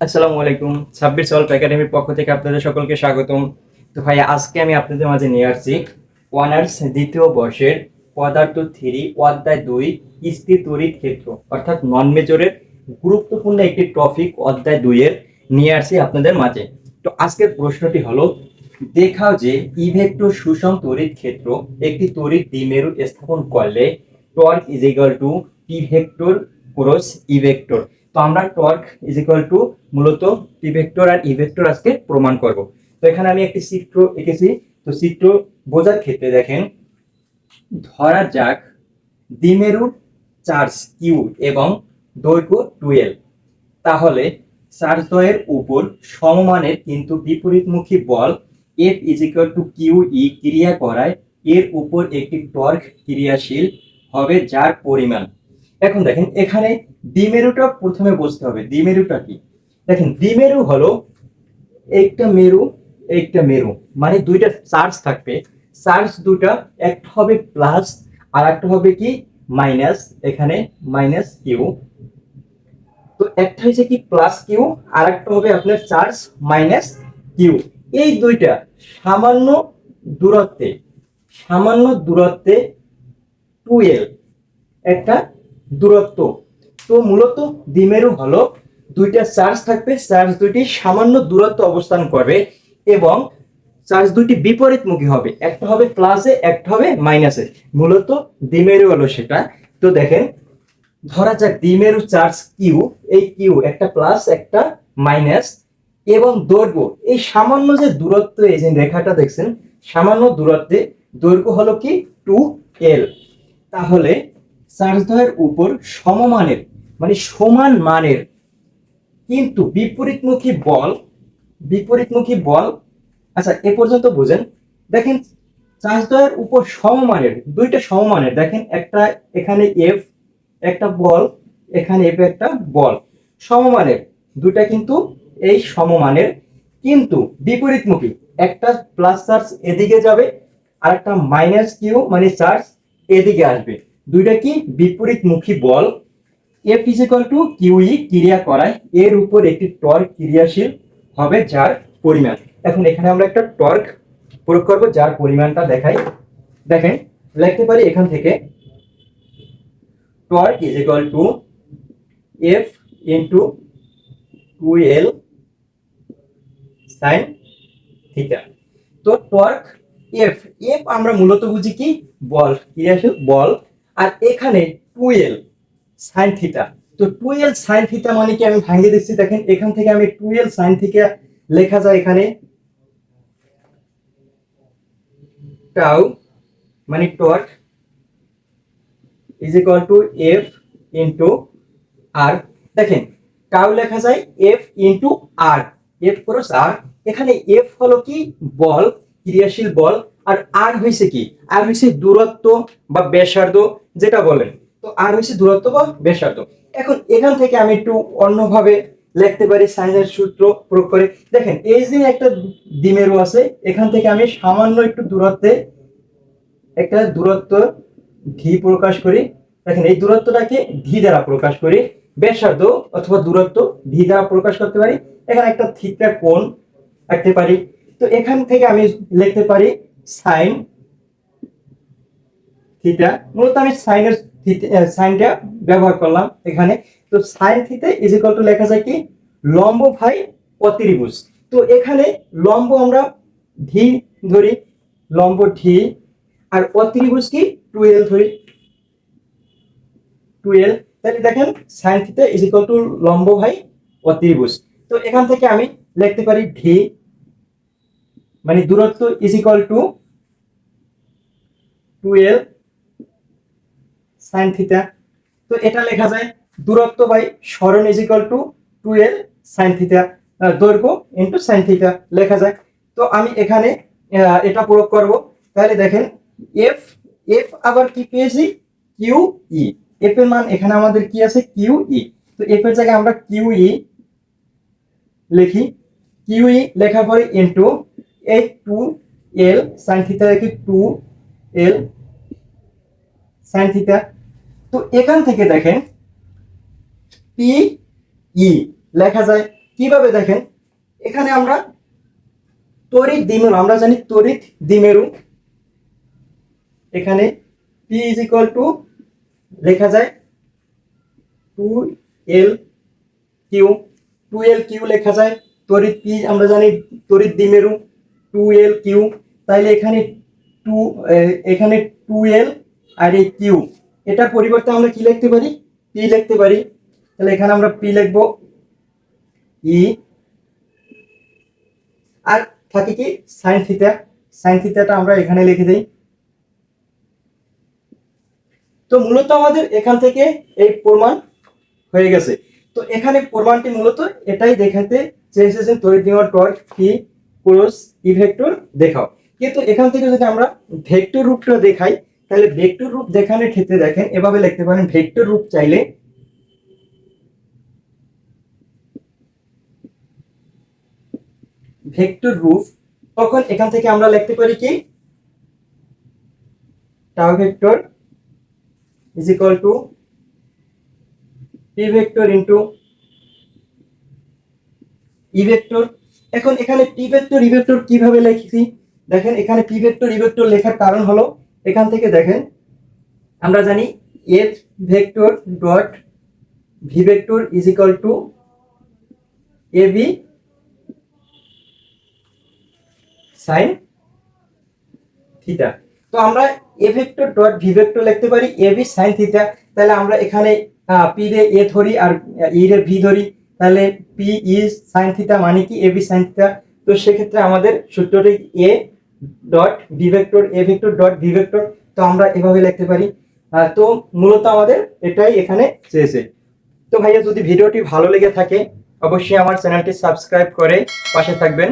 আসসালামু আলাইকুম, ছাব্বিশ সলভ একাডেমির পক্ষ থেকে আপনাদের সকলকে স্বাগতম। তো ভাই আজকে আমি আপনাদের মাঝে নিয়ে আসছি ওয়ানার্স দ্বিতীয় বর্ষের পদার্থ থ্রি, অধ্যায় দুই, স্থির তড়িৎ ক্ষেত্র, অর্থাৎ নন মেজরের গুরুত্বপূর্ণ একটি টপিক অধ্যায় দুইয়ের নিয়ে আসছি আপনাদের মাঝে। তো আজকের প্রশ্নটি হলো, দেখাও যে ইভেক্টর সুষম তড়িৎ ক্ষেত্র একটি তড়িৎ দ্বিমেরু স্থাপন করলে torque is equal to T vector cross E vector তো আমরা টর্ক ইজ ইকুয়াল টু মূলত পি ভেক্টর আর ই ভেক্টর আজকে প্রমাণ করব। তো এখানে আমি একটি চিত্র এঁকেছি। তো চিত্র বোঝার ক্ষেত্রে দেখেন, ধরা যাক দ্বিমেরুর চার্জ কিউ এবং দৈর্ঘ্য টুয়েলভ তাহলে চার্জ দ্বয়ের উপর সমমানের কিন্তু বিপরীতমুখী বল F is equal to Q E ক্রিয়া করায় এর উপর একটি টর্ক ক্রিয়াশীল হবে যার পরিমাণ। এখন দেখেন, এখানে দ্বিমেরুটা প্রথমে বুঝতে হবে দ্বিমেরুটা কি? দেখেন দ্বিমেরু হলো একটা মেরু একটা মেরু মানে দুইটা চার্জ থাকবে। চার্জ দুটা একটা হবে প্লাস আর একটা হবে কি? মাইনাস, এখানে মাইনাস কিউ। তো একটা হচ্ছে কি প্লাস কিউ, আর একটা হবে আপনার চার্জ মাইনাস কিউ। এই দুইটা সামান্য দূরত্বে সামান্য দূরত্বে টুয়েলভ একটা দূরত্ব। তো মূলত দ্বিমেরু হলো দুইটা চার্জ থাকবে, চার্জ দুইটি সামান্য দূরত্ব অবস্থান করবে এবং চার্জ দুইটি বিপরীতমুখী হবে। একটা হবে প্লাসে একটা হবে মাইনাসে মূলত দ্বিমেরু হলো সেটা। তো দেখেন, ধরা যাক দ্বিমেরু চার্জ কিউ এই কিউ একটা প্লাস একটা মাইনাস এবং দৈর্ঘ্য। এই সামান্য যে দূরত্ব, এই যে রেখাটা দেখছেন, সামান্য দূরত্বে দৈর্ঘ্য হলো কি? টু এল তাহলে চার্জদ্বয়ের উপর সমমানের মানে সমান মানের কিন্তু বিপরীতমুখী বল বিপরীতমুখী বল আচ্ছা এ পর্যন্ত বুঝেন। দেখেন চার্জদ্বয়ের উপর সমমানের, দুইটা সমমানের, দেখেন, একটা এখানে এফ একটা বল, এখানে এফ একটা বল। সমমানের, দুইটা কিন্তু এই সমমানের, কিন্তু বিপরীতমুখী, একটা প্লাস চার্জ এদিকে যাবে আর একটা মাইনাস কিউ মানে চার্জ এদিকে আসবে। দুইটা কি? বিপরীতমুখী বল। F is equal to Q E ক্রিয়া করায়। এর উপর একটি টর্ক ক্রিয়াশীল হবে যার পরিমাণ। এখন এখানে আমরা একটা টর্ক প্রয়োগ করব, যার পরিমাণটা দেখাই। দেখেন, লিখতে পারি এখান থেকে torque is equal to F into two L sine theta তো টর্ক এফ এফ আমরা মূলত বুঝি কি? বল, ক্রিয়াশীল বল। আর এখানে টুয়েল সাইন থিটা। তো টুয়েল সাইন থিটা মানে কি আমি ভাঙিয়ে দিচ্ছি? দেখেন, এখান থেকে আমি টুয়েল সাইন থিটা লেখা যায় এখানে। টাউ মানে torque is equal to F into R দেখেন টাউ লেখা যায় F into R F cross R এখানে এফ হলো কি? বল, ক্রিয়াশীল বল। আর আর হয়েছে কি? আর হয়েছে দূরত্ব বা ব্যাসার্ধ। যেটা বলেন। তো আর হয়েছে দূরত্ব বা ব্যাসার্ধ? এখন এখান থেকে আমি একটু অন্যভাবে লিখতে পারি, সাইনের সূত্র প্রয়োগ করে। দেখেন, এই যে একটা দ্বিমেরু আছে, এখান থেকে আমি সামান্য একটু দূরত্বে একটা দূরত্ব ধি প্রকাশ করি। দেখেন, এই দূরত্বটাকে ধি দ্বারা প্রকাশ করি। ব্যাসার্ধ অথবা দূরত্ব ধি দ্বারা প্রকাশ করতে পারি। এখানে একটা থিটা কোণ রাখতে পারি। তো এখান থেকে আমি লিখতে পারি সাইন থিটা মূলত আমি সাইনের সাইনটা ব্যবহার করলাম এখানে। তো সাইন থিটা ইজ টু লেখা যায় কি? লম্ব ভাই অতিরিভুজ তো এখানে লম্ব আমরা ধি ধরি, লম্ব ধি আর অতিরিভুজ কি? টুয়েল ধরি। টুয়েল তাহলে দেখেন সাইন থিটা ইজ টু লম্ব ভাই অতিরিভুজ তো এখান থেকে আমি লিখতে পারি ভি মানে দূরত্ব is equal to twelve sine theta তো এটা লেখা যায় দূরত্ব বাই স্মরণ is equal to twelve sine theta দৈর্ঘ্য ইন্টু সাইন থিটা লেখা যায়। তো আমি এখানে এটা প্রয়োগ করব। তাহলে দেখেন এফ এফ আবার কি পেয়েছি? কিউ ই এফ এর মান এখানে আমাদের কি আছে? কিউ ই তো এফ এর জায়গায় আমরা কিউ ই লিখি। কিউ ই লেখার পরে ইন্টু এই টু এল সাইন থিটা রেখে টু এল সাইন থিটা তো এখান থেকে দেখেন পি, ই লেখা যায়। কীভাবে দেখেন? এখানে আমরা তড়িৎ দ্বিমেরু, আমরা জানি তড়িৎ দ্বিমেরু। এখানে পি ইজ ইকুয়াল টু লেখা যায় two L Q two L Q লেখা যায়। তড়িৎ পি, আমরা জানি তড়িৎ দ্বিমেরু টু এল কিউ তাইলে এখানে টু এখানে টু এল আর এই কিউ এটার পরিবর্তে আমরা কি লিখতে পারি? পি লিখতে পারি। তাহলে এখানে আমরা পি লিখব। ই আর থাকে কি? সাইন থিটা সাইন থিটাটা আমরা এখানে লিখে দিই। তো মূলত আমাদের এখান থেকে এই প্রমাণ হয়ে গেছে। তো এখানে প্রমাণটি মূলত এটাই দেখাতে চেয়েছেন তড়িৎ দ্বিমেরু টর্ক কি ক্রস ই ভেক্টর দেখাও। কিন্তু এখান থেকে যদি আমরা ভেক্টর রূপটা দেখাই তাহলে ভেক্টর রূপ দেখানোর ক্ষেত্রে দেখেন, এভাবে লিখতে পারেন, ভেক্টর রূপ চাইলে ভেক্টর রূপ, তখন এখান থেকে আমরা লিখতে পারি কি? Tau vector is equal to P vector into E vector এখন এখানে পি ভেক্টর ই ভেক্টর কীভাবে লিখছি? দেখেন, এখানে পি ভেক্টর ই ভেক্টর লেখার কারণ হলো এখান থেকে দেখেন, আমরা জানি F vector dot V vector is equal to A B sine theta তো আমরা A vector dot V vector লিখতে পারি এ বি সাইন থিটা তাহলে আমরা এখানে পি রে এ ধরি আর ই রে ভি ধরি। তাহলে পি ইজ সাইন থিটা মানে কি? এ বি সাইন থিটা তো সেক্ষেত্রে আমাদের সূত্রটি A dot V vector A vector dot V vector তো আমরা এভাবে লিখতে পারি। তো মূলত আমাদের এটাই এখানে চেয়েছে তো ভাইয়া, যদি ভিডিওটি ভালো লেগে থাকে, অবশ্যই আমার চ্যানেলটি সাবস্ক্রাইব করে পাশে থাকবেন।